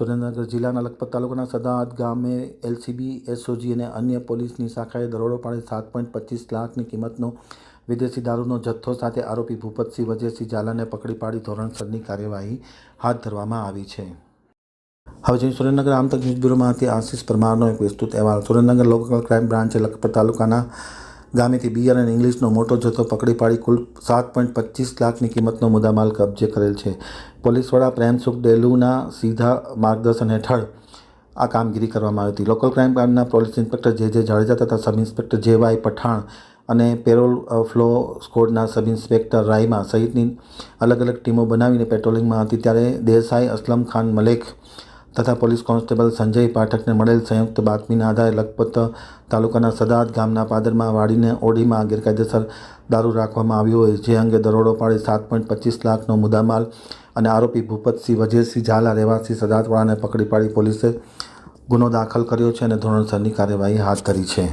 સુરેન્દ્રનગર જિલ્લાના લખપત તાલુકાના સદાહદ ગામે એલસીબી, એસઓજી અને અન્ય પોલીસની શાખાએ દરોડો પાડી સાત પોઈન્ટ પચીસ લાખની કિંમતનો વિદેશી દારૂનો જથ્થો સાથે આરોપી ભૂપતસિંહ વજયસિંહ ઝાલાને પકડી પાડી ધોરણસરની કાર્યવાહી હાથ ધરવામાં આવી છે. હવે જોઈએ સુરેન્દ્રનગર આમતક ન્યૂઝ બ્યુરોમાંથી આશીષ પરમારનો એક વિસ્તૃત અહેવાલ. સુરેન્દ્રનગર લોકલ ક્રાઇમ બ્રાન્ચે લખપત તાલુકાના ગામેથી બિયર અને ઇંગ્લિશનો મોટો જથ્થો પકડી પાડી કુલ સાત પોઈન્ટ પચીસ લાખની કિંમતનો મુદ્દામાલ કબજે કરેલ છે. પોલીસ વડા પ્રેમસુખ ડેલુના સીધા માર્ગદર્શન હેઠળ આ કામગીરી કરવામાં આવી હતી. લોકલ ક્રાઇમ બ્રાન્ચના police inspector J J Jadeja તથા sub inspector J Y Pathan અને પેરોલ ફ્લો સ્કોડના સબ ઇન્સ્પેક્ટર રાયમા સહિતની અલગ અલગ ટીમો બનાવીને પેટ્રોલિંગમાં હતી. ત્યારે દેસાઈ અસલમ ખાન મલેક તથા પોલીસ કોન્સ્ટેબલ સંજય પાઠકને મળેલ સંયુક્ત બાતમીના આધારે લખપત તાલુકાના સદાત ગામના પાદરમાં વાડીને ઓડીમાં ગેરકાયદેસર દારૂ રાખવામાં આવ્યો હોય, જે અંગે દરોડો પાડી સાત પોઈન્ટ પચીસ લાખનો મુદ્દામાલ અને આરોપી ભૂપતસિંહ વજયસિંહ ઝાલા રહેવાસી સદાતવાળાને પકડી પાડી પોલીસે ગુનો દાખલ કર્યો છે અને ધોરણસરની કાર્યવાહી હાથ ધરી છે.